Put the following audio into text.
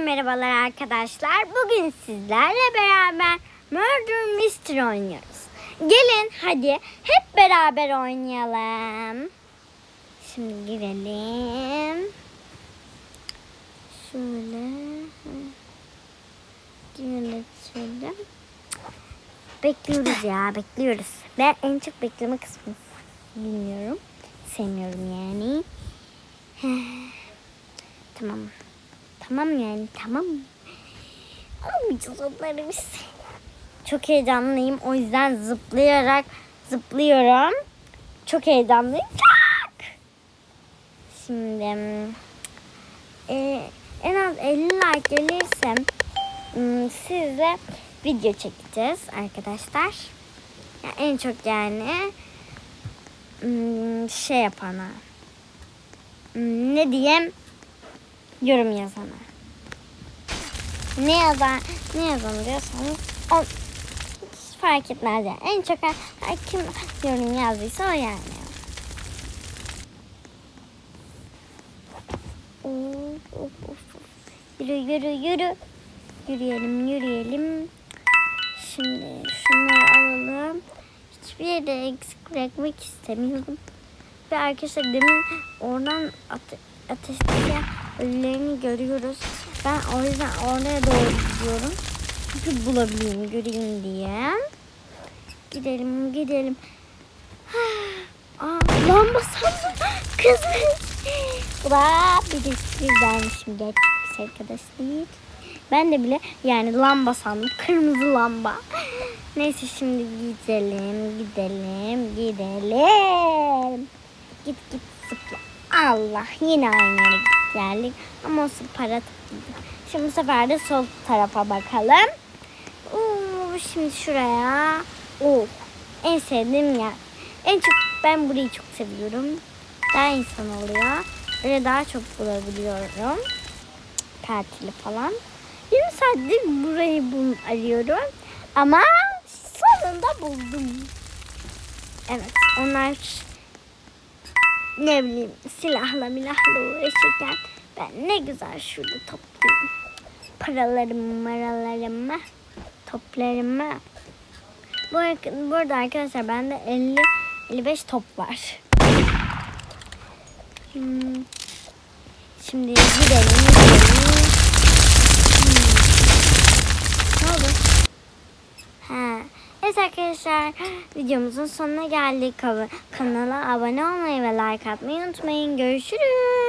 merhabalar arkadaşlar. Bugün sizlerle beraber Murder Mystery oynuyoruz. Gelin hadi hep beraber oynayalım. Şimdi girelim. Şöyle. Girelim şöyle. Bekliyoruz ya bekliyoruz. Ben en çok bekleme kısmını bilmiyorum. Sevmiyorum yani. tamam. Tamam yani tamam. Almayacağız onları biz. Çok heyecanlıyım. O yüzden zıplayarak zıplıyorum. Çok heyecanlıyım. Çok. Şimdi e, en az 50 like gelirse m, sizle video çekeceğiz arkadaşlar. Yani en çok yani m, şey yapana m, ne diyeyim yorum yazana. Ne yazan ne yazan diyorsanız o hiç fark etmez yani. En çok ha, kim yorum yazdıysa o yani. Yürü yürü yürü. Yürüyelim yürüyelim. Şimdi şunları alalım. Hiçbir yere eksik bırakmak istemiyorum. Ve arkadaşlar demin oradan ate ateşteki ölülerini görüyoruz. Ben o yüzden oraya doğru gidiyorum. Çünkü bulabileyim, göreyim diye. Gidelim, gidelim. Aa, lamba sandım. Kızmış. Bu da bir espridenmişim. Gerçek bir arkadaş değil. Ben de bile yani lamba sandım. Kırmızı lamba. Neyse şimdi gidelim, gidelim, gidelim. Git git zıpla. Allah yine aynı yere geldik. Ama o para topladı. Şimdi bu sefer de sol tarafa bakalım. Oo, şimdi şuraya. Oh, en sevdiğim yer. En çok ben burayı çok seviyorum. Daha insan oluyor. Böyle daha çok bulabiliyorum. Katili falan. 20 saattir burayı bul arıyorum. Ama sonunda buldum. Evet onlar ne bileyim silahla milahla uğraşırken ben ne güzel şurada topluyorum. Paralarımı maralarımı toplarımı. Bu, bu arada arkadaşlar bende 50 55 top var. Hmm. Şimdi gidelim gidelim. Evet arkadaşlar videomuzun sonuna geldik. Kanala abone olmayı ve like atmayı unutmayın. Görüşürüz.